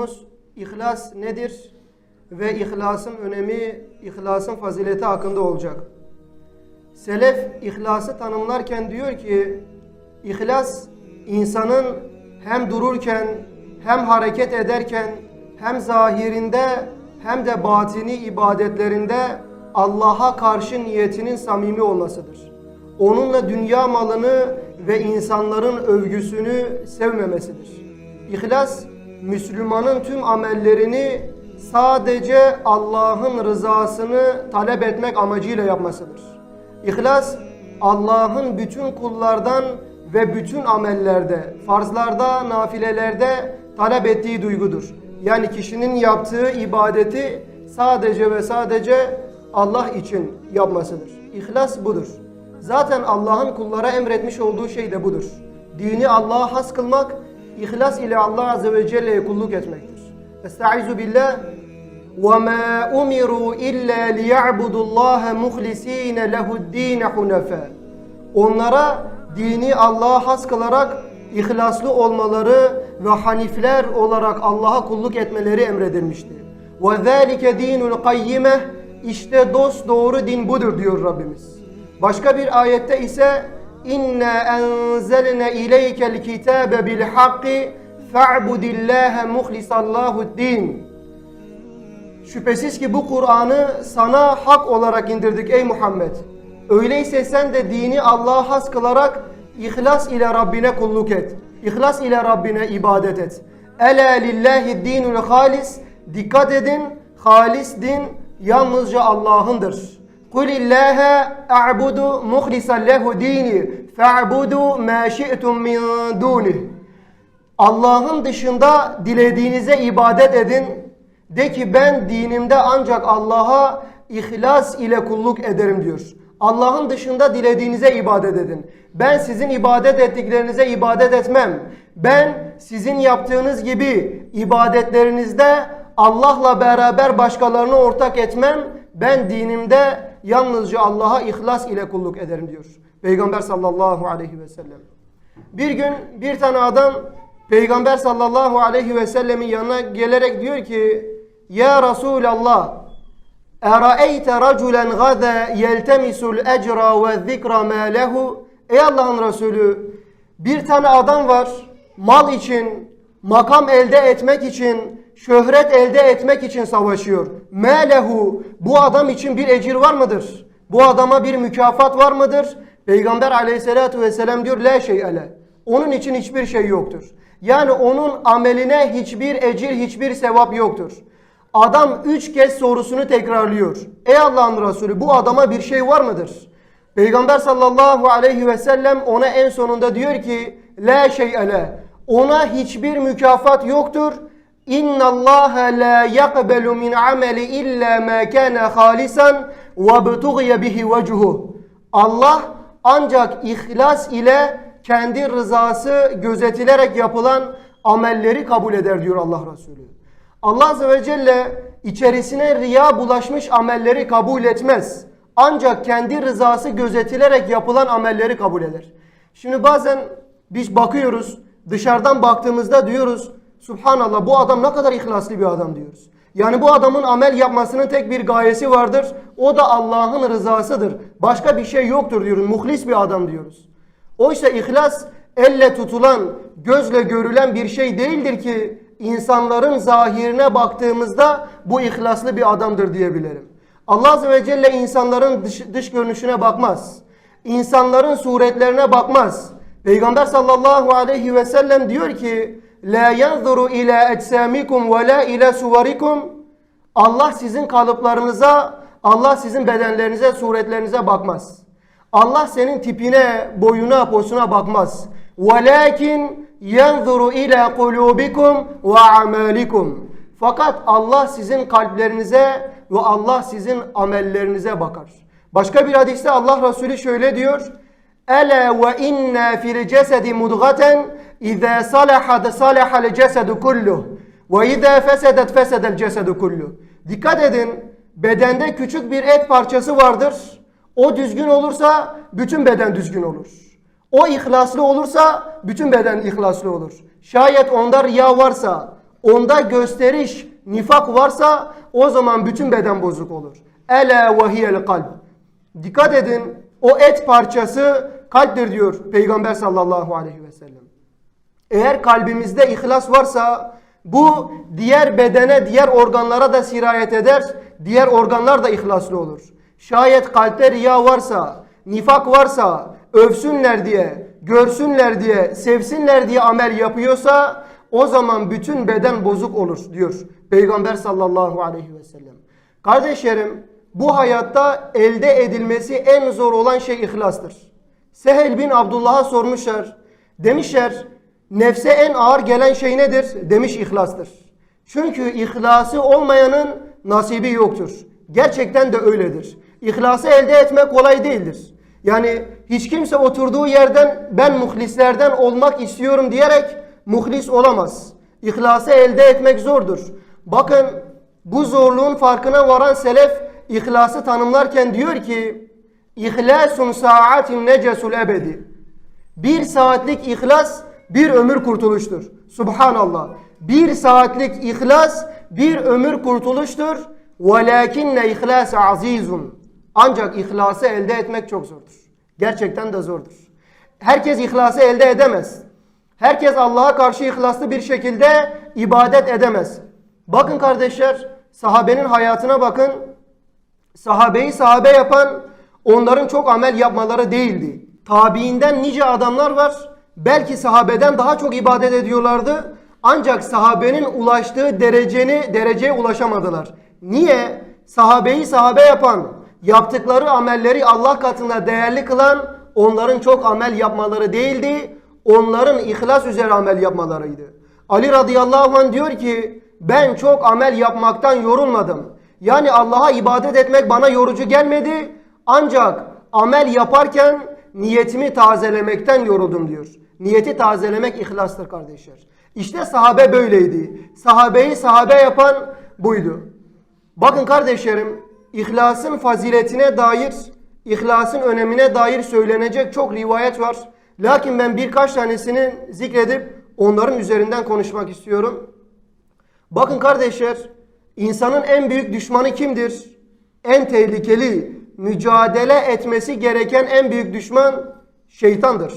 konumuz İhlas nedir ve ihlasın önemi, ihlasın fazileti hakkında olacak. Selef ihlası tanımlarken diyor ki İhlas insanın hem dururken hem hareket ederken hem zahirinde hem de batini ibadetlerinde Allah'a karşı niyetinin samimi olmasıdır. Onunla dünya malını ve insanların övgüsünü sevmemesidir. İhlas Müslümanın tüm amellerini sadece Allah'ın rızasını talep etmek amacıyla yapmasıdır. İhlas Allah'ın bütün kullardan ve bütün amellerde, farzlarda, nafilelerde talep ettiği duygudur. Yani kişinin yaptığı ibadeti sadece ve sadece Allah için yapmasıdır. İhlas budur. Zaten Allah'ın kullara emretmiş olduğu şey de budur. Dini Allah'a has kılmak, ihlas ile Allah Azze ve Celle'ye kulluk etmektir. Estaizu billah وَمَا أُمِرُوا إِلَّا لِيَعْبُدُوا اللّٰهَ مُخْلِس۪ينَ لَهُ الد۪ينَ حُنَفَى Onlara dini Allah'a has kılarak ihlaslı olmaları ve hanifler olarak Allah'a kulluk etmeleri emredilmişti. وَذَٰلِكَ د۪ينُ الْقَيِّمَةِ İşte dost doğru din budur diyor Rabbimiz. Başka bir ayette ise İnna enzelne ileykel kitabe bil hakki fa'budillaha muhlisallahu din. Şüphesiz ki bu Kur'an'ı sana hak olarak indirdik ey Muhammed. Öyleyse sen de dini Allah'a has kılarak ihlas ile Rabbine kulluk et. İhlas ile Rabbine ibadet et. Ela lillahi dinul halis. Dikkat edin, halis din yalnızca Allah'ındır. Kul illaha a'budu muhlisan lehu dini fa'budu ma şi'tum min dunih. Allah'ın dışında dilediğinize ibadet edin. De ki ben dinimde ancak Allah'a ihlas ile kulluk ederim diyor. Allah'ın dışında dilediğinize ibadet edin. Ben sizin ibadet ettiklerinize ibadet etmem. Ben sizin yaptığınız gibi ibadetlerinizde Allah'la beraber başkalarını ortak etmem. Ben dinimde yalnızca Allah'a ihlas ile kulluk ederim diyor. Peygamber sallallahu aleyhi ve sellem. Bir gün bir tane adam Peygamber sallallahu aleyhi ve sellemin yanına gelerek diyor ki Ya Resulallah Eraeyte raculen gada yeltemisul ecra ve zikra ma lehu Ey Allah'ın Resulü bir tane adam var mal için, makam elde etmek için, şöhret elde etmek için savaşıyor. Melehu bu adam için bir ecir var mıdır? Bu adama bir mükafat var mıdır? Peygamber aleyhissalatu vesselam diyor la şey ele. Onun için hiçbir şey yoktur. Yani onun ameline hiçbir ecir, hiçbir sevap yoktur. Adam üç kez sorusunu tekrarlıyor. Ey Allah'ın Resulü bu adama bir şey var mıdır? Peygamber sallallahu aleyhi ve sellem ona en sonunda diyor ki La şey'ele ona hiçbir mükafat yoktur. İnna Allah la yakbelu min ameli illa ma kana halisan ve butughiya bihi vecihu. Allah ancak ihlas ile kendi rızası gözetilerek yapılan amelleri kabul eder diyor Allah Resulü. Allah Azze ve Celle içerisine riya bulaşmış amelleri kabul etmez. Ancak kendi rızası gözetilerek yapılan amelleri kabul eder. Şimdi bazen biz bakıyoruz dışarıdan baktığımızda diyoruz Subhanallah bu adam ne kadar ihlaslı bir adam diyoruz. Yani bu adamın amel yapmasının tek bir gayesi vardır. O da Allah'ın rızasıdır. Başka bir şey yoktur diyoruz. Muhlis bir adam diyoruz. Oysa ihlas elle tutulan, gözle görülen bir şey değildir ki insanların zahirine baktığımızda bu ihlaslı bir adamdır diyebilirim. Allah Azze ve Celle insanların dış, dış görünüşüne bakmaz. İnsanların suretlerine bakmaz. Peygamber sallallahu aleyhi ve sellem diyor ki La yanzuru ila eczamikum ve la ila suvarikum Allah sizin kalıplarınıza, Allah sizin bedenlerinize, suretlerinize bakmaz. Allah senin tipine, boyuna, posuna bakmaz. Velakin yanzuru ila kulubikum ve amalikum. Fakat Allah sizin kalplerinize ve Allah sizin amellerinize bakar. Başka bir hadiste Allah Resulü şöyle diyor. Ela ve inna fil cesedi mudgaten iza salahat salahal cesedu kulluh ve iza fesedet fesedel cesedu kulluh. Dikkat edin bedende küçük bir et parçası vardır. O düzgün olursa bütün beden düzgün olur. O ihlaslı olursa bütün beden ihlaslı olur. Şayet onda riya varsa, onda gösteriş, nifak varsa o zaman bütün beden bozuk olur. Ela ve hiyel. Dikkat edin o et parçası kalptir diyor Peygamber sallallahu aleyhi ve sellem. Eğer kalbimizde ihlas varsa bu diğer bedene, diğer organlara da sirayet eder. Diğer organlar da ihlaslı olur. Şayet kalpte riya varsa, nifak varsa, övsünler diye, görsünler diye, sevsinler diye amel yapıyorsa o zaman bütün beden bozuk olur diyor Peygamber sallallahu aleyhi ve sellem. Kardeşlerim bu hayatta elde edilmesi en zor olan şey ihlastır. Sehel bin Abdullah'a sormuşlar. Demişler nefse en ağır gelen şey nedir? Demiş ihlastır. Çünkü ihlası olmayanın nasibi yoktur. Gerçekten de öyledir. İhlası elde etmek kolay değildir. Yani hiç kimse oturduğu yerden ben muhlislerden olmak istiyorum diyerek muhlis olamaz. İhlası elde etmek zordur. Bakın bu zorluğun farkına varan selef ihlası tanımlarken diyor ki İhlasun saatin necesul ebedi. Bir saatlik ihlas bir ömür kurtuluştur. Subhanallah. Bir saatlik ihlas bir ömür kurtuluştur. Velakinne ihlas azizun. Ancak ihlası elde etmek çok zordur. Gerçekten de zordur. Herkes ihlası elde edemez. Herkes Allah'a karşı ihlaslı bir şekilde ibadet edemez. Bakın kardeşler, sahabenin hayatına bakın. Sahabeyi sahabe yapan onların çok amel yapmaları değildi. Tabiinden nice adamlar var. Belki sahabeden daha çok ibadet ediyorlardı. Ancak sahabenin ulaştığı dereceni dereceye ulaşamadılar. Niye? Sahabeyi sahabe yapan, yaptıkları amelleri Allah katında değerli kılan onların çok amel yapmaları değildi. Onların ihlas üzere amel yapmalarıydı. Ali radıyallahu anh diyor ki ben çok amel yapmaktan yorulmadım. Yani Allah'a ibadet etmek bana yorucu gelmedi. Ancak amel yaparken niyetimi tazelemekten yoruldum diyor. Niyeti tazelemek ihlastır kardeşler. İşte sahabe böyleydi. Sahabeyi sahabe yapan buydu. Bakın kardeşlerim, ihlasın faziletine dair, ihlasın önemine dair söylenecek çok rivayet var. Lakin ben birkaç tanesini zikredip onların üzerinden konuşmak istiyorum. Bakın kardeşler, insanın en büyük düşmanı kimdir? En tehlikeli, mücadele etmesi gereken en büyük düşman şeytandır.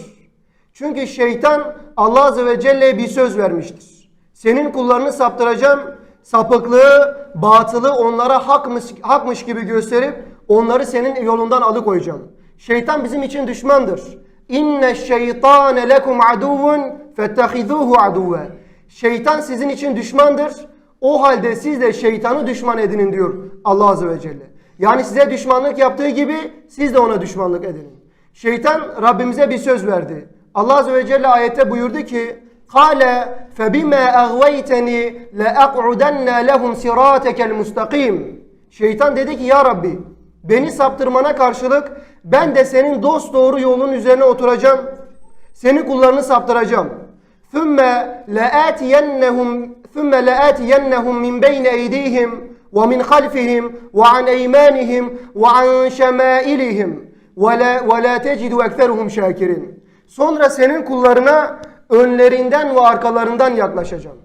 Çünkü şeytan Allah Azze ve Celle'ye bir söz vermiştir. Senin kullarını saptıracağım, sapıklığı, batılı onlara hakmış, hakmış gibi gösterip onları senin yolundan alıkoyacağım. Şeytan bizim için düşmandır. İnne şeytane lekum aduvun fettehizuhu aduve. Şeytan sizin için düşmandır. O halde siz de şeytanı düşman edinin diyor Allah Azze ve Celle. Yani size düşmanlık yaptığı gibi siz de ona düşmanlık edinin. Şeytan Rabbimize bir söz verdi. Allah Azze ve Celle ayette buyurdu ki Kale febime agveyteni le aq'udenne lehum siratekel mustakim. Şeytan dedi ki ya Rabbi beni saptırmana karşılık ben de senin dost doğru yolun üzerine oturacağım. Seni kullarını saptıracağım. ثُمَّ لَآتِيَنَّهُمْ ثُمَّ لَآتِيَنَّهُمْ مِنْ بَيْنَ اَيْدِيهِمْ وَمِنْ خَلْفِهِمْ وَعَنْ اَيْمَانِهِمْ وَعَنْ شَمَائِلِهِمْ وَلَا, وَلَا تَجِدُ اَكْثَرُهُمْ شَاكِرِينَ Sonra senin kullarına önlerinden ve arkalarından yaklaşacağım.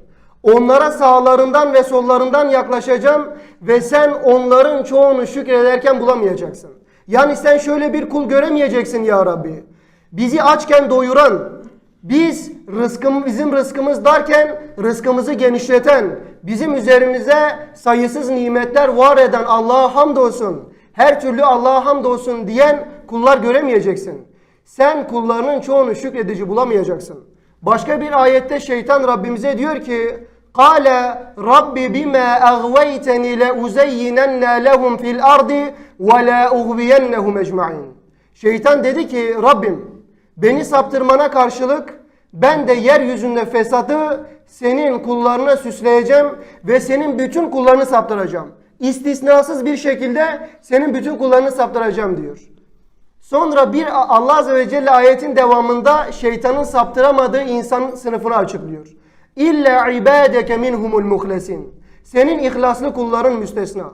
Onlara sağlarından ve sollarından yaklaşacağım ve sen onların çoğunu şükrederken bulamayacaksın. Yani sen şöyle bir kul göremeyeceksin ya Rabbi. Bizi açken doyuran, biz rızkım, bizim rızkımız darken rızkımızı genişleten, bizim üzerimize sayısız nimetler var eden Allah'a hamdolsun, her türlü Allah'a hamdolsun diyen kullar göremeyeceksin. Sen kullarının çoğunu şükredici bulamayacaksın. Başka bir ayette şeytan Rabbimize diyor ki Kale Rabbi bima agveyteni le uzeyyinenne lehum fil ardi ve la ecmain. Şeytan dedi ki Rabbim beni saptırmana karşılık ben de yeryüzünde fesatı senin kullarına süsleyeceğim ve senin bütün kullarını saptıracağım. İstisnasız bir şekilde senin bütün kullarını saptıracağım diyor. Sonra bir Allah Azze ve Celle ayetin devamında şeytanın saptıramadığı insan sınıfını açıklıyor. İlla ibadeke minhumul muhlesin. Senin ihlaslı kulların müstesna.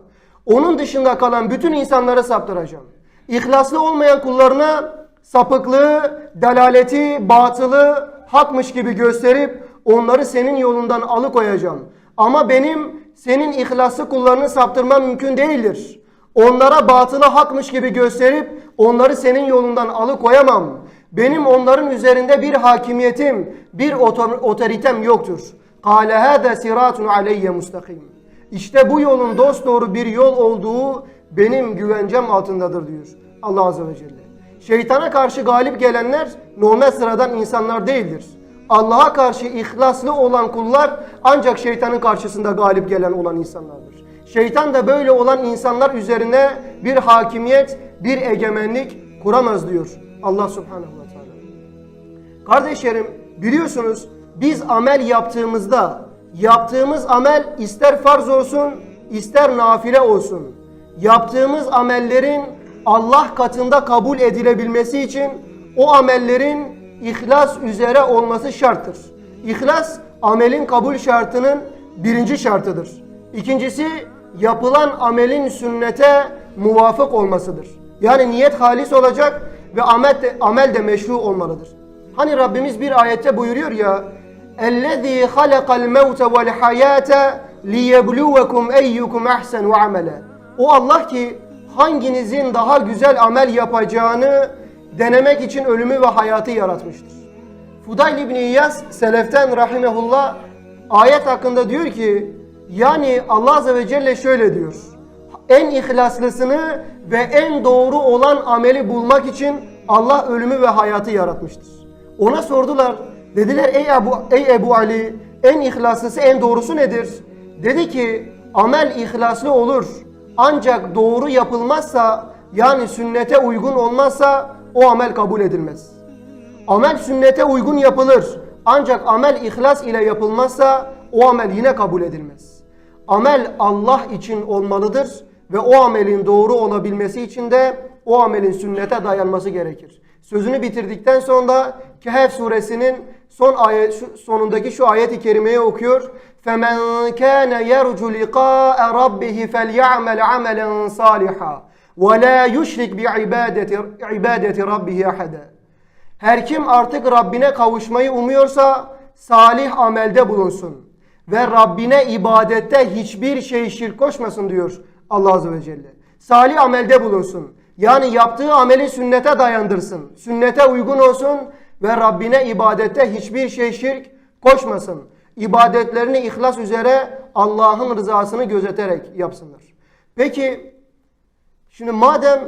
Onun dışında kalan bütün insanları saptıracağım. İhlaslı olmayan kullarına sapıklığı, dalaleti, batılı hakmış gibi gösterip onları senin yolundan alıkoyacağım. Ama benim senin ihlaslı kullarını saptırmam mümkün değildir. Onlara batılı hakmış gibi gösterip onları senin yolundan alıkoyamam. Benim onların üzerinde bir hakimiyetim, bir otor- otoritem yoktur. قَالَ هَذَا سِرَاتٌ عَلَيَّ مُسْتَقِيمٌ İşte bu yolun dosdoğru bir yol olduğu benim güvencem altındadır diyor Allah Azze ve Celle. Şeytana karşı galip gelenler normal sıradan insanlar değildir. Allah'a karşı ihlaslı olan kullar ancak şeytanın karşısında galip gelen olan insanlardır. Şeytan da böyle olan insanlar üzerine bir hakimiyet, bir egemenlik kuramaz diyor Allah Subhanahu ve Teala. Kardeşlerim biliyorsunuz biz amel yaptığımızda yaptığımız amel ister farz olsun ister nafile olsun. Yaptığımız amellerin Allah katında kabul edilebilmesi için o amellerin ihlas üzere olması şarttır. İhlas amelin kabul şartının birinci şartıdır. İkincisi yapılan amelin sünnete muvafık olmasıdır. Yani niyet halis olacak ve amel de, amel de meşru olmalıdır. Hani Rabbimiz bir ayette buyuruyor ya اَلَّذ۪ي خَلَقَ الْمَوْتَ وَالْحَيَاةَ لِيَبْلُوَكُمْ اَيُّكُمْ اَحْسَنُ عَمَلًا O Allah ki hanginizin daha güzel amel yapacağını denemek için ölümü ve hayatı yaratmıştır. Fudayl İbni İyaz Seleften Rahimehullah ayet hakkında diyor ki yani Allah Azze ve Celle şöyle diyor. En ihlaslısını ve en doğru olan ameli bulmak için Allah ölümü ve hayatı yaratmıştır. Ona sordular. Dediler ey Ebu, ey Ebu Ali en ihlaslısı en doğrusu nedir? Dedi ki amel ihlaslı olur. Ancak doğru yapılmazsa yani sünnete uygun olmazsa o amel kabul edilmez. Amel sünnete uygun yapılır. Ancak amel ihlas ile yapılmazsa o amel yine kabul edilmez. Amel Allah için olmalıdır ve o amelin doğru olabilmesi için de o amelin sünnete dayanması gerekir. Sözünü bitirdikten sonra Kehf suresinin son ayet sonundaki şu ayet-i kerimeyi okuyor. فَمَنْ كَانَ يَرْجُ لِقَاءَ رَبِّهِ فَلْيَعْمَلْ عَمَلًا صَالِحًا وَلَا يُشْرِكْ بِعِبَادَةِ عِبَادَةِ رَبِّهِ أَحَدًا her kim artık Rabbine kavuşmayı umuyorsa salih amelde bulunsun. Ve Rabbine ibadette hiçbir şey şirk koşmasın diyor Allah Azze ve Celle. Salih amelde bulunsun. Yani yaptığı ameli sünnete dayandırsın. Sünnete uygun olsun ve Rabbine ibadette hiçbir şey şirk koşmasın. İbadetlerini ihlas üzere Allah'ın rızasını gözeterek yapsınlar. Peki Şimdi madem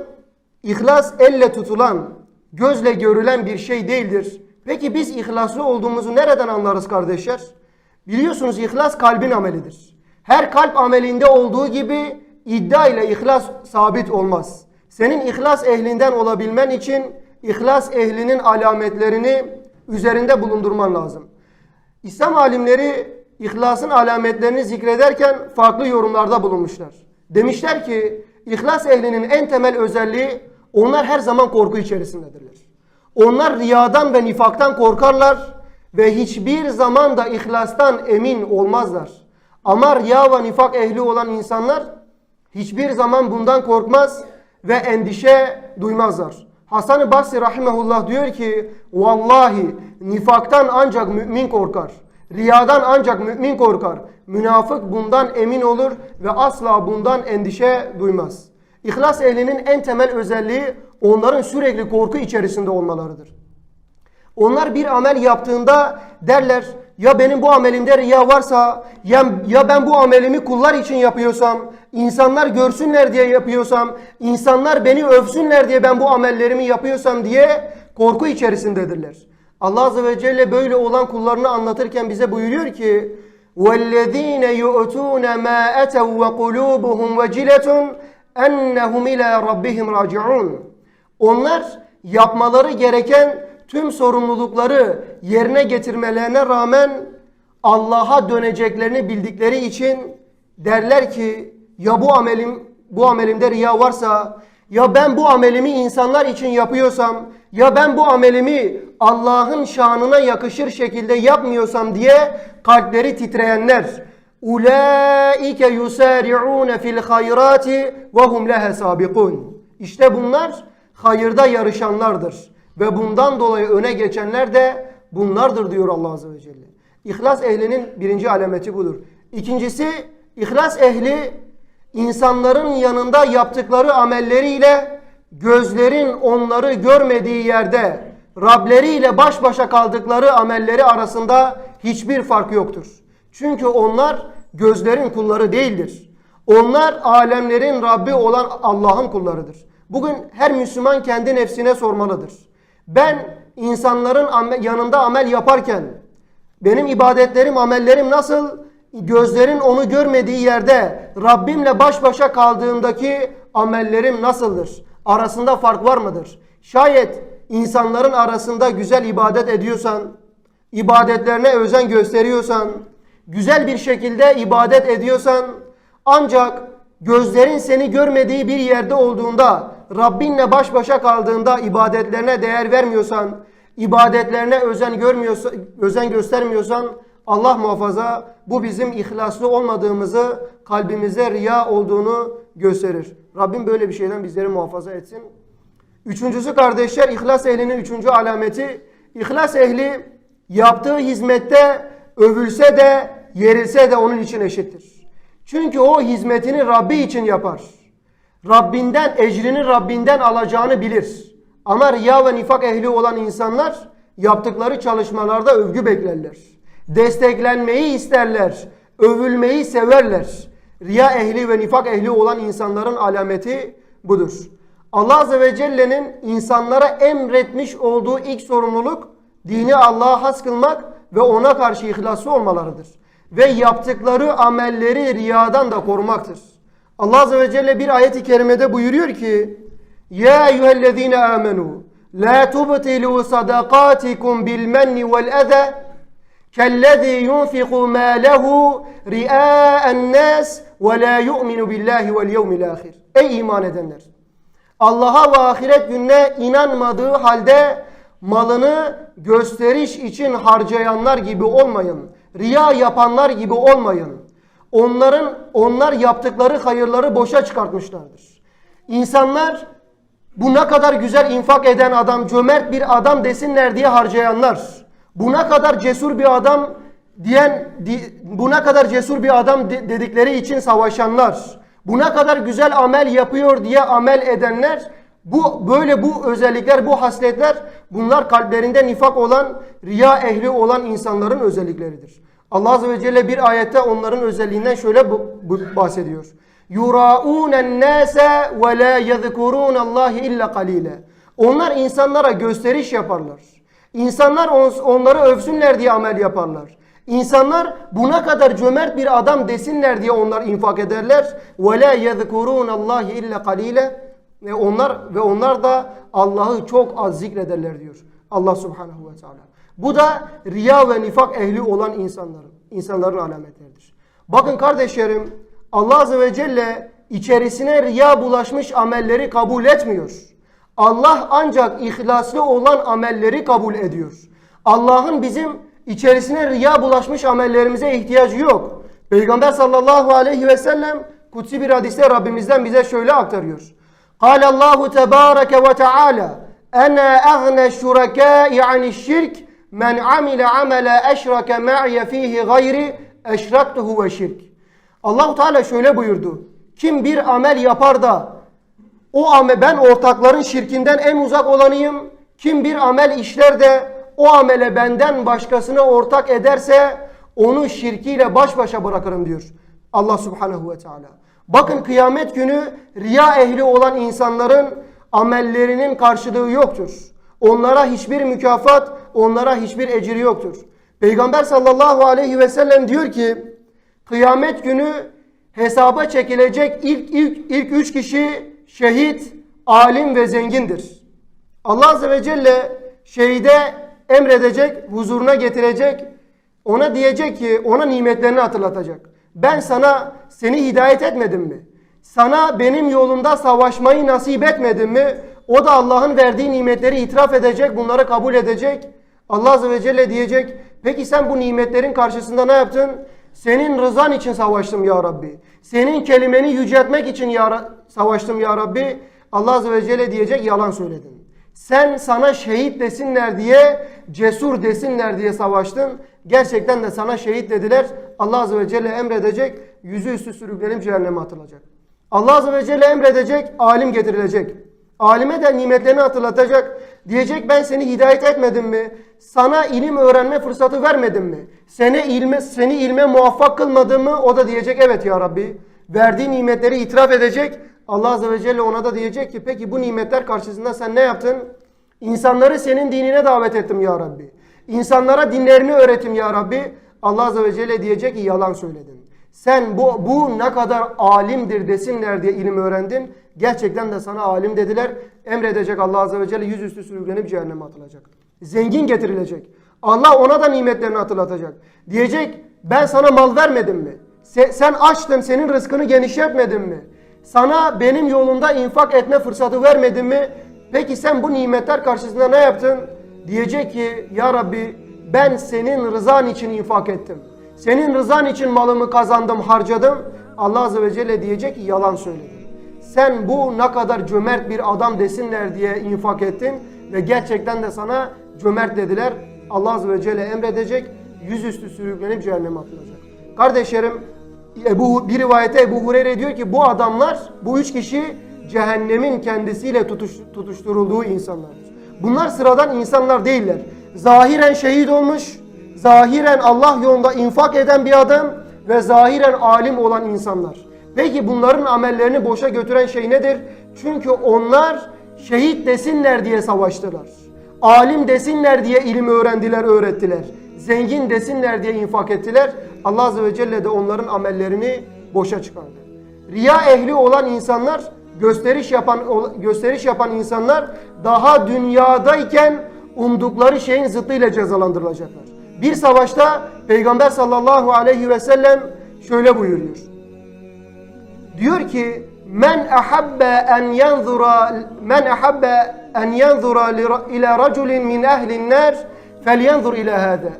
ihlas elle tutulan, gözle görülen bir şey değildir. Peki biz ihlaslı olduğumuzu nereden anlarız kardeşler? Biliyorsunuz ihlas kalbin amelidir. Her kalp amelinde olduğu gibi iddia ile ihlas sabit olmaz. Senin ihlas ehlinden olabilmen için ihlas ehlinin alametlerini üzerinde bulundurman lazım. İslam alimleri ihlasın alametlerini zikrederken farklı yorumlarda bulunmuşlar. Demişler ki ihlas ehlinin en temel özelliği onlar her zaman korku içerisindedirler. Onlar riyadan ve nifaktan korkarlar ve hiçbir zaman da ihlastan emin olmazlar. Ama riya ve nifak ehli olan insanlar hiçbir zaman bundan korkmaz ve endişe duymazlar. Hasan-ı Basri rahimehullah diyor ki vallahi nifaktan ancak mümin korkar. Riyadan ancak mümin korkar. Münafık bundan emin olur ve asla bundan endişe duymaz. İhlas ehlinin en temel özelliği onların sürekli korku içerisinde olmalarıdır. Onlar bir amel yaptığında derler ya benim bu amelimde riya varsa ya, ya ben bu amelimi kullar için yapıyorsam, insanlar görsünler diye yapıyorsam, insanlar beni övsünler diye ben bu amellerimi yapıyorsam diye korku içerisindedirler. Allah Azze ve Celle böyle olan kullarını anlatırken bize buyuruyor ki وَالَّذ۪ينَ يُؤْتُونَ مَا أَتَوْا وَقُلُوبُهُمْ وَجِلَةٌ اَنَّهُمْ اِلَى رَبِّهِمْ رَاجِعُونَ Onlar yapmaları gereken tüm sorumlulukları yerine getirmelerine rağmen Allah'a döneceklerini bildikleri için derler ki ya bu amelim bu amelimde riya varsa ya ben bu amelimi insanlar için yapıyorsam ya ben bu amelimi Allah'ın şanına yakışır şekilde yapmıyorsam diye kalpleri titreyenler Ulaike yusari'un fil hayrati ve hum leha sabikun. İşte bunlar hayırda yarışanlardır ve bundan dolayı öne geçenler de bunlardır diyor Allah Azze ve Celle. İhlas ehlinin birinci alameti budur. İkincisi ihlas ehli insanların yanında yaptıkları amelleriyle gözlerin onları görmediği yerde Rableriyle baş başa kaldıkları amelleri arasında hiçbir fark yoktur. Çünkü onlar gözlerin kulları değildir. Onlar alemlerin Rabbi olan Allah'ın kullarıdır. Bugün her Müslüman kendi nefsine sormalıdır. Ben insanların yanında amel yaparken benim ibadetlerim, amellerim nasıl? Gözlerin onu görmediği yerde Rabbimle baş başa kaldığımdaki amellerim nasıldır? Arasında fark var mıdır? Şayet insanların arasında güzel ibadet ediyorsan, ibadetlerine özen gösteriyorsan, güzel bir şekilde ibadet ediyorsan, ancak gözlerin seni görmediği bir yerde olduğunda, Rabbinle baş başa kaldığında ibadetlerine değer vermiyorsan, ibadetlerine özen görmüyorsan, özen göstermiyorsan Allah muhafaza bu bizim ihlaslı olmadığımızı, kalbimize riya olduğunu gösterir. Rabbim böyle bir şeyden bizleri muhafaza etsin. Üçüncüsü kardeşler ihlas ehlinin üçüncü alameti. İhlas ehli yaptığı hizmette övülse de yerilse de onun için eşittir. Çünkü o hizmetini Rabbi için yapar. Rabbinden ecrini Rabbinden alacağını bilir. Ama riya ve nifak ehli olan insanlar yaptıkları çalışmalarda övgü beklerler. Desteklenmeyi isterler. Övülmeyi severler. Riya ehli ve nifak ehli olan insanların alameti budur. Allah Azze ve Celle'nin insanlara emretmiş olduğu ilk sorumluluk dini Allah'a has kılmak ve ona karşı ihlaslı olmalarıdır. Ve yaptıkları amelleri riyadan da korumaktır. Allah Azze ve Celle bir ayet-i kerimede buyuruyor ki Ya eyyühellezine amenu La tubtilu sadakatikum bil menni vel eze kellezî yunfiku mâ lehu ri'âen nâs ve lâ yu'minu billâhi vel yevmil âhir. Ey iman edenler! Allah'a ve ahiret gününe inanmadığı halde malını gösteriş için harcayanlar gibi olmayın. Riya yapanlar gibi olmayın. Onların onlar yaptıkları hayırları boşa çıkartmışlardır. İnsanlar bu ne kadar güzel infak eden adam, cömert bir adam desinler diye harcayanlar. Bu ne kadar cesur bir adam diyen di- bu ne kadar cesur bir adam de- dedikleri için savaşanlar. Bu ne kadar güzel amel yapıyor diye amel edenler bu böyle bu özellikler, bu hasletler bunlar kalplerinde nifak olan, riya ehli olan insanların özellikleridir. Allah Azze ve Celle bir ayette onların özelliğinden şöyle bu- bu- bahsediyor. Yuraûnen nâse ve lâ yezkurûnallâhi illa qalîle. Onlar insanlara gösteriş yaparlar. İnsanlar on- onları övsünler diye amel yaparlar. İnsanlar buna kadar cömert bir adam desinler diye onlar infak ederler. Ve la yezkurunallahi illa qalile. Ve onlar ve onlar da Allah'ı çok az zikrederler diyor. Allah Subhanahu ve Teala. Bu da riya ve nifak ehli olan insanların insanların alametleridir. Bakın kardeşlerim Allah Azze ve Celle içerisine riya bulaşmış amelleri kabul etmiyor. Allah ancak ihlaslı olan amelleri kabul ediyor. Allah'ın bizim içerisine riya bulaşmış amellerimize ihtiyacı yok. Peygamber sallallahu aleyhi ve sellem kutsi bir hadiste Rabbimizden bize şöyle aktarıyor. قال الله تبارك وتعالى أنا أغنى الشركاء عن الشرك Men amile amele eşrake me'ye fihi gayri eşraktuhu ve şirk. Allahu Teala şöyle buyurdu. Kim bir amel yapar da o amel ben ortakların şirkinden en uzak olanıyım. Kim bir amel işler de o amele benden başkasına ortak ederse onu şirkiyle baş başa bırakırım diyor. Allah Subhanahu ve Teala. Bakın kıyamet günü riya ehli olan insanların amellerinin karşılığı yoktur. Onlara hiçbir mükafat onlara hiçbir ecir yoktur. Peygamber sallallahu aleyhi ve sellem diyor ki kıyamet günü hesaba çekilecek ilk ilk ilk üç kişi şehit, alim ve zengindir. Allah Azze ve Celle şehide emredecek, huzuruna getirecek, ona diyecek ki ona nimetlerini hatırlatacak. Ben sana seni hidayet etmedim mi? Sana benim yolumda savaşmayı nasip etmedim mi? O da Allah'ın verdiği nimetleri itiraf edecek, bunları kabul edecek. Allah Azze ve Celle diyecek, peki sen bu nimetlerin karşısında ne yaptın? Senin rızan için savaştım ya Rabbi. Senin kelimeni yüceltmek için ya savaştım ya Rabbi. Allah Azze ve Celle diyecek yalan söyledin. Sen sana şehit desinler diye, cesur desinler diye savaştın. Gerçekten de sana şehit dediler. Allah Azze ve Celle emredecek, yüzü üstü sürüklenip cehenneme atılacak. Allah Azze ve Celle emredecek, alim getirilecek. Alime de nimetlerini hatırlatacak. Diyecek ben seni hidayet etmedim mi? Sana ilim öğrenme fırsatı vermedim mi? Seni ilme, seni ilme muvaffak kılmadım mı? O da diyecek evet ya Rabbi. Verdiği nimetleri itiraf edecek. Allah Azze ve Celle ona da diyecek ki peki bu nimetler karşısında sen ne yaptın? İnsanları senin dinine davet ettim ya Rabbi. İnsanlara dinlerini öğretim ya Rabbi. Allah Azze ve Celle diyecek ki yalan söyledin. Sen bu, bu ne kadar alimdir desinler diye ilim öğrendin. Gerçekten de sana alim dediler. Emredecek Allah Azze ve Celle yüzüstü sürüklenip cehenneme atılacak. Zengin getirilecek. Allah ona da nimetlerini hatırlatacak. Diyecek ben sana mal vermedim mi? Se- sen açtın senin rızkını genişletmedim mi? Sana benim yolunda infak etme fırsatı vermedim mi? Peki sen bu nimetler karşısında ne yaptın? Diyecek ki ya Rabbi ben senin rızan için infak ettim. Senin rızan için malımı kazandım, harcadım. Allah Azze ve Celle diyecek ki yalan söyledin. Sen bu ne kadar cömert bir adam desinler diye infak ettin ve gerçekten de sana cömert dediler. Allah Azze ve Celle emredecek, yüzüstü sürüklenip cehenneme atılacak. Kardeşlerim, Ebu, bir rivayete Ebu Hureyre diyor ki bu adamlar, bu üç kişi cehennemin kendisiyle tutuş, tutuşturulduğu insanlardır. Bunlar sıradan insanlar değiller. Zahiren şehit olmuş, zahiren Allah yolunda infak eden bir adam ve zahiren alim olan insanlar. Peki bunların amellerini boşa götüren şey nedir? Çünkü onlar şehit desinler diye savaştılar. Alim desinler diye ilim öğrendiler, öğrettiler. Zengin desinler diye infak ettiler. Allah Azze ve Celle de onların amellerini boşa çıkardı. Riya ehli olan insanlar, gösteriş yapan gösteriş yapan insanlar daha dünyadayken umdukları şeyin zıttıyla cezalandırılacaklar. Bir savaşta Peygamber sallallahu aleyhi ve sellem şöyle buyuruyor. Diyor ki men ahabbe en yanzura men ahabbe en yanzura ila raculin min ehlin nar felyanzur ila hada.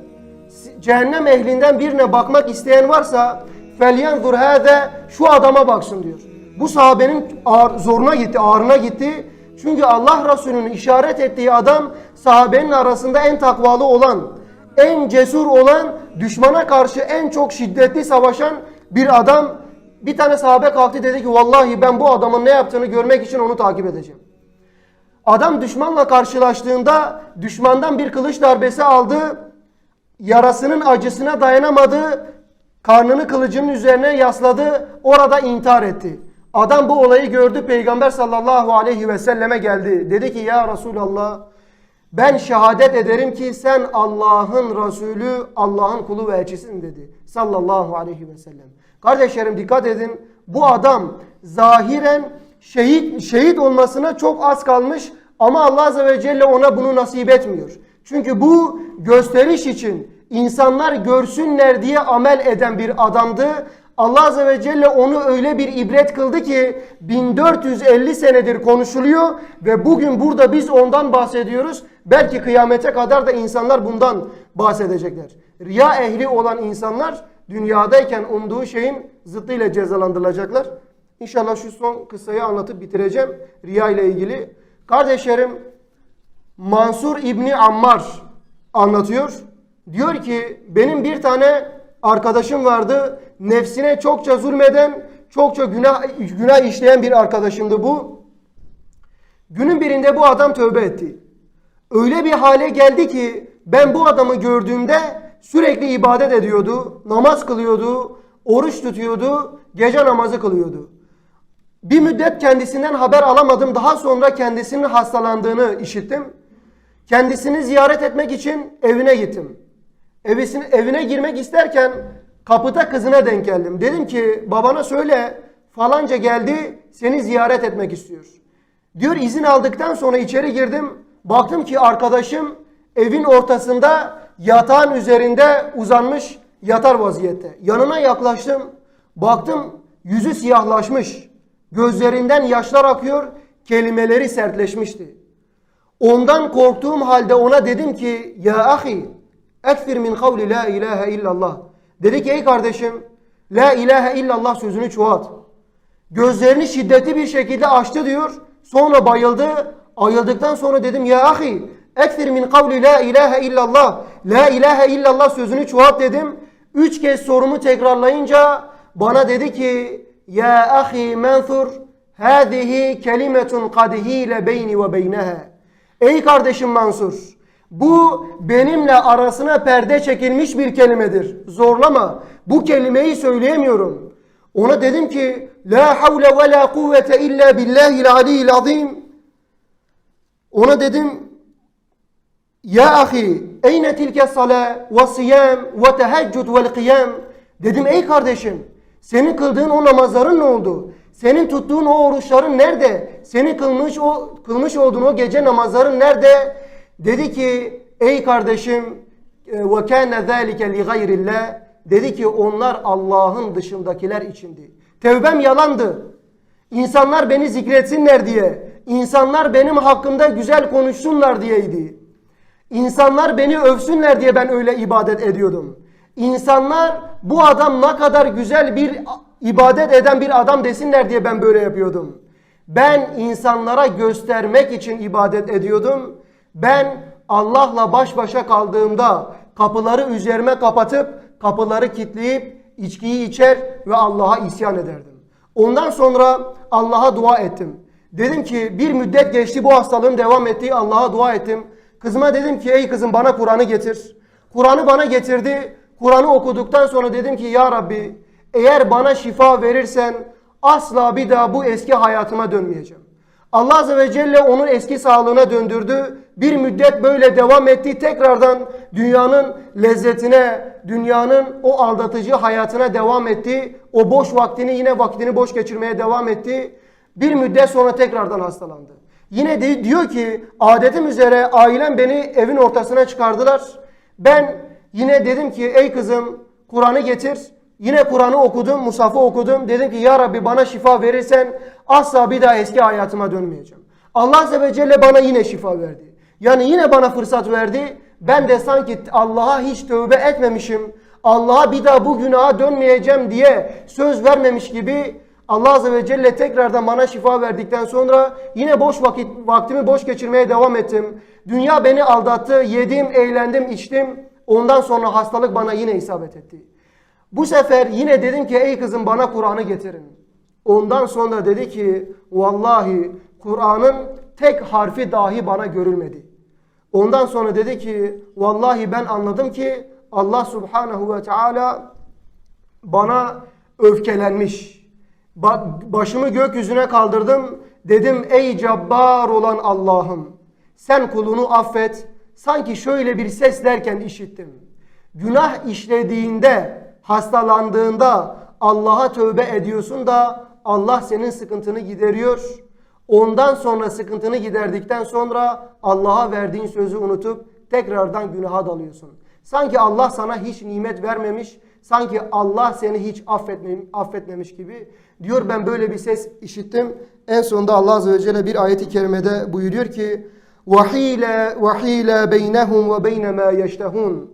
Cehennem ehlinden birine bakmak isteyen varsa felyanzur hada şu adama baksın diyor. Bu sahabenin ağır, zoruna gitti, ağrına gitti. Çünkü Allah Resulü'nün işaret ettiği adam sahabenin arasında en takvalı olan, en cesur olan, düşmana karşı en çok şiddetli savaşan bir adam. Bir tane sahabe kalktı dedi ki vallahi ben bu adamın ne yaptığını görmek için onu takip edeceğim. Adam düşmanla karşılaştığında düşmandan bir kılıç darbesi aldı. Yarasının acısına dayanamadı. Karnını kılıcının üzerine yasladı. Orada intihar etti. Adam bu olayı gördü. Peygamber sallallahu aleyhi ve selleme geldi. Dedi ki ya Resulallah ben şehadet ederim ki sen Allah'ın Resulü, Allah'ın kulu ve elçisin dedi. Sallallahu aleyhi ve sellem. Kardeşlerim dikkat edin. Bu adam zahiren şehit şehit olmasına çok az kalmış ama Allah Azze ve Celle ona bunu nasip etmiyor. Çünkü bu gösteriş için insanlar görsünler diye amel eden bir adamdı. Allah Azze ve Celle onu öyle bir ibret kıldı ki 1450 senedir konuşuluyor ve bugün burada biz ondan bahsediyoruz. Belki kıyamete kadar da insanlar bundan bahsedecekler. Riya ehli olan insanlar dünyadayken umduğu şeyin zıttıyla cezalandırılacaklar. İnşallah şu son kıssayı anlatıp bitireceğim riya ile ilgili. Kardeşlerim Mansur İbni Ammar anlatıyor. Diyor ki benim bir tane arkadaşım vardı. Nefsine çokça zulmeden, çokça günah, günah işleyen bir arkadaşımdı bu. Günün birinde bu adam tövbe etti. Öyle bir hale geldi ki ben bu adamı gördüğümde sürekli ibadet ediyordu, namaz kılıyordu, oruç tutuyordu, gece namazı kılıyordu. Bir müddet kendisinden haber alamadım. Daha sonra kendisinin hastalandığını işittim. Kendisini ziyaret etmek için evine gittim. Evisine, evine girmek isterken kapıda kızına denk geldim. Dedim ki babana söyle falanca geldi seni ziyaret etmek istiyor. Diyor izin aldıktan sonra içeri girdim. Baktım ki arkadaşım evin ortasında yatağın üzerinde uzanmış yatar vaziyette. Yanına yaklaştım. Baktım yüzü siyahlaşmış. Gözlerinden yaşlar akıyor. Kelimeleri sertleşmişti. Ondan korktuğum halde ona dedim ki ya ahi ekfir min kavli la ilahe illallah. Dedi ki ey kardeşim la ilahe illallah sözünü çoğalt. Gözlerini şiddetli bir şekilde açtı diyor. Sonra bayıldı. Ayıldıktan sonra dedim ya ahi ekthir min kavli la ilahe illallah. La ilahe illallah sözünü çoğalt dedim. Üç kez sorumu tekrarlayınca bana dedi ki ya ahi menthur hadihi kelimetun kadihile beyni ve beyneha. Ey kardeşim Mansur bu benimle arasına perde çekilmiş bir kelimedir. Zorlama. Bu kelimeyi söyleyemiyorum. Ona dedim ki La havle ve la kuvvete illa billahil aliyyil azim. Ona dedim Ya ahi eyne tilke sala ve siyam ve teheccüd vel kıyam. Dedim ey kardeşim senin kıldığın o namazların ne oldu? Senin tuttuğun o oruçların nerede? Senin kılmış o kılmış olduğun o gece namazların nerede? Dedi ki ey kardeşim e, ve kana zalike li gayrillah dedi ki onlar Allah'ın dışındakiler içindi. Tevbem yalandı. İnsanlar beni zikretsinler diye, insanlar benim hakkımda güzel konuşsunlar diyeydi. İnsanlar beni övsünler diye ben öyle ibadet ediyordum. İnsanlar bu adam ne kadar güzel bir ibadet eden bir adam desinler diye ben böyle yapıyordum. Ben insanlara göstermek için ibadet ediyordum. Ben Allah'la baş başa kaldığımda kapıları üzerime kapatıp kapıları kilitleyip içkiyi içer ve Allah'a isyan ederdim. Ondan sonra Allah'a dua ettim. Dedim ki bir müddet geçti bu hastalığım devam etti. Allah'a dua ettim. Kızıma dedim ki ey kızım bana Kur'an'ı getir. Kur'an'ı bana getirdi. Kur'an'ı okuduktan sonra dedim ki ya Rabbi eğer bana şifa verirsen asla bir daha bu eski hayatıma dönmeyeceğim. Allah Azze ve Celle onun eski sağlığına döndürdü. Bir müddet böyle devam etti. Tekrardan dünyanın lezzetine, dünyanın o aldatıcı hayatına devam etti. O boş vaktini yine vaktini boş geçirmeye devam etti. Bir müddet sonra tekrardan hastalandı. Yine de diyor ki adetim üzere ailem beni evin ortasına çıkardılar. Ben yine dedim ki ey kızım Kur'an'ı getir. Yine Kur'an'ı okudum, Musaf'ı okudum. Dedim ki ya Rabbi bana şifa verirsen asla bir daha eski hayatıma dönmeyeceğim. Allah Azze ve Celle bana yine şifa verdi. Yani yine bana fırsat verdi. Ben de sanki Allah'a hiç tövbe etmemişim. Allah'a bir daha bu günaha dönmeyeceğim diye söz vermemiş gibi Allah Azze ve Celle tekrardan bana şifa verdikten sonra yine boş vakit vaktimi boş geçirmeye devam ettim. Dünya beni aldattı. Yedim, eğlendim, içtim. Ondan sonra hastalık bana yine isabet etti. Bu sefer yine dedim ki ey kızım bana Kur'an'ı getirin. Ondan sonra dedi ki vallahi Kur'an'ın tek harfi dahi bana görülmedi. Ondan sonra dedi ki vallahi ben anladım ki Allah subhanahu ve teala bana öfkelenmiş. Başımı gökyüzüne kaldırdım. Dedim ey cabbar olan Allah'ım sen kulunu affet. Sanki şöyle bir ses derken işittim. Günah işlediğinde hastalandığında Allah'a tövbe ediyorsun da Allah senin sıkıntını gideriyor. Ondan sonra sıkıntını giderdikten sonra Allah'a verdiğin sözü unutup tekrardan günaha dalıyorsun. Sanki Allah sana hiç nimet vermemiş, sanki Allah seni hiç affetmemiş, affetmemiş gibi. Diyor ben böyle bir ses işittim. En sonunda Allah Azze ve Celle bir ayeti kerimede buyuruyor ki وَحِيلَ وَحِيلَ بَيْنَهُمْ وَبَيْنَ مَا يَشْتَهُونَ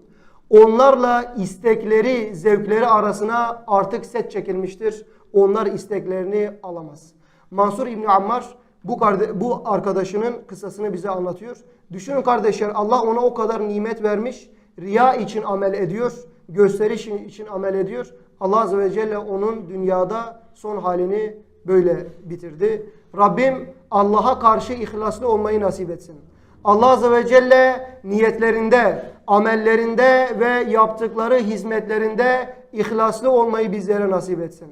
Onlarla istekleri, zevkleri arasına artık set çekilmiştir. Onlar isteklerini alamaz. Mansur İbni Ammar bu, bu arkadaşının kısasını bize anlatıyor. Düşünün kardeşler Allah ona o kadar nimet vermiş. Riya için amel ediyor. Gösteriş için amel ediyor. Allah Azze ve Celle onun dünyada son halini böyle bitirdi. Rabbim Allah'a karşı ihlaslı olmayı nasip etsin. Allah Azze ve Celle niyetlerinde, amellerinde ve yaptıkları hizmetlerinde ihlaslı olmayı bizlere nasip etsin.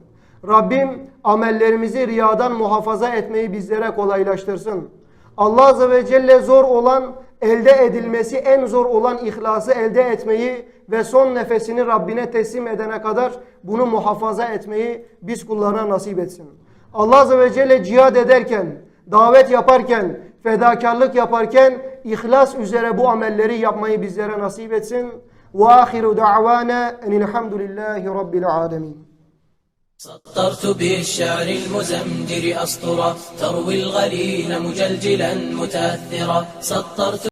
Rabbim amellerimizi riyadan muhafaza etmeyi bizlere kolaylaştırsın. Allah Azze ve Celle zor olan, elde edilmesi en zor olan ihlası elde etmeyi ve son nefesini Rabbine teslim edene kadar bunu muhafaza etmeyi biz kullarına nasip etsin. Allah Azze ve Celle cihad ederken, davet yaparken, fedakarlık yaparken ihlas üzere bu amelleri yapmayı bizlere nasip etsin. Ve ahiru da'vana enilhamdülillahi rabbil alemin. سطرت بالشعر المزمجر أسطرا تروي الغليل مجلجلا متأثرا سطرت